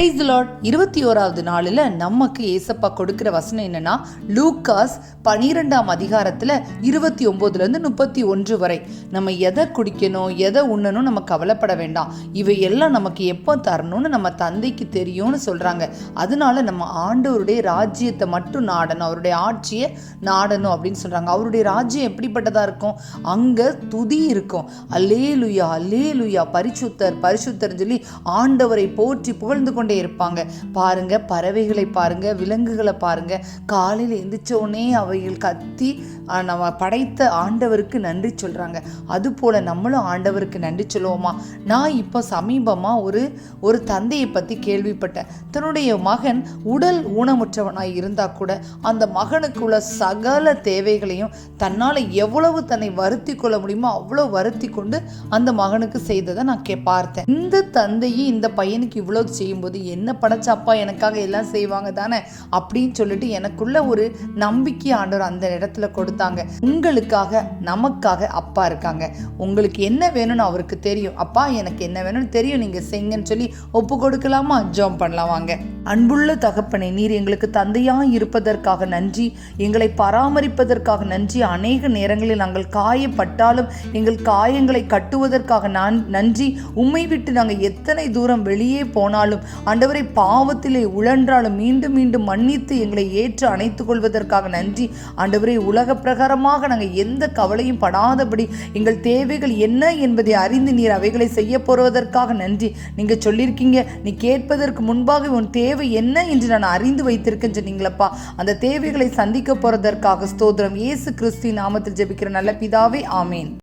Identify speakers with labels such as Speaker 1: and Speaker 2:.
Speaker 1: Praise இருபத்தி ஓராவது நாளில் நமக்கு ஏசப்பா கொடுக்கிற வசனம் என்னன்னா லூக்காஸ் பனிரெண்டாம் அதிகாரத்தில் இருபத்தி ஒம்போதுலேருந்து முப்பத்தி ஒன்று வரை. நம்ம எதை குடிக்கணும் எதை உண்ணணும் நம்ம கவலைப்பட வேண்டாம். இவை எல்லாம் நமக்கு எப்போ தரணும்னு நம்ம தந்தைக்கு தெரியும்னு சொல்கிறாங்க அதனால நம்ம ஆண்டவருடைய ராஜ்யத்தை மட்டும் நாடணும் அவருடைய ஆட்சியை நாடணும் அப்படின்னு சொல்கிறாங்க அவருடைய ராஜ்யம் எப்படிப்பட்டதாக இருக்கும்? அங்கே துதி இருக்கும். அல்லேலுயா அல்லேலுயா பரிசுத்தர் பரிசுத்தர்னு சொல்லி ஆண்டவரை போற்றி புகழ்ந்து கொண்டு இருப்பாங்க. பாருங்க பறவைகளை பாருங்க விலங்குகளை பாருங்க. காலையில் எந்திரிச்சோடனே அவைகள் கத்தி நம்ம படைத்த ஆண்டவருக்கு நன்றி சொல்றாங்க. அதுபோல் நம்மளும் ஆண்டவருக்கு நன்றி சொல்லுவோமா? நான் இப்போ சமீபமா ஒரு ஒரு தந்தையை பத்தி கேள்விப்பட்டேன். தன்னுடைய மகன் உடல் ஊனமுற்றவனாய் இருந்தா கூட அந்த மகனுக்குள்ள சகல தேவைகளையும் தன்னால் எவ்வளவு தன்னை வருத்தி கொள்ள முடியுமோ அவ்வளோ வருத்தி கொண்டு அந்த மகனுக்கு செய்ததை நான் கே பார்த்தேன். இந்த தந்தையும் இந்த பையனுக்கு இவ்வளோ செய்யும்போது என்ன படைச்சப்பா எனக்காக எல்லாம் செய்வாங்க தானே? அப்படின்னு சொல்லிட்டு எனக்குள்ள ஒரு நம்பிக்கை ஆண்டவர் அந்த இடத்துல கொடுத்தாங்க. உங்களுக்காக நமக்காக அப்பா இருக்காங்க. உங்களுக்கு என்ன வேணும்னு அவருக்கு தெரியும். அப்பா எனக்கு என்ன வேணும்னு தெரியும். நீங்க செய்யுங்கன்னு சொல்லி ஒப்பு கொடுக்கலாமா? ஜோம் பண்ணலாம் வாங்க. அன்புள்ள தகப்பனே நீர் எங்களுக்கு தந்தையாக இருப்பதற்காக நன்றி. எங்களை பராமரிப்பதற்காக நன்றி. அநேக நேரங்களில் நாங்கள் காயப்பட்டாலும் எங்கள் காயங்களை கட்டுவதற்காக நான் நன்றி. உம்மை விட்டு நாங்கள் எத்தனை தூரம் வெளியே போனாலும் ஆண்டவரை பாவத்திலே உழன்றாலும் மீண்டும் மீண்டும் மன்னித்து எங்களை ஏற்று அணைத்துக் கொள்வதற்காக நன்றி. ஆண்டவரை உலக பிரகாரமாக நாங்கள் எந்த கவலையும் படாதபடி எங்கள் தேவைகள் என்ன என்பதை அறிந்து நீர் அவைகளை செய்ய போவதற்காக நன்றி. நீங்கள் சொல்லியிருக்கீங்க நீ கேட்பதற்கு முன்பாக உன் தேவை என்ன என்று நான் அறிந்து வைத்திருக்கேன் சொன்னீங்களப்பா. அந்த தேவைகளை சந்திக்க போறதற்காக ஸ்தோத்திரம். இயேசு கிறிஸ்துவின் நாமத்தில் ஜெபிக்கிற நல்ல பிதாவே ஆமேன்.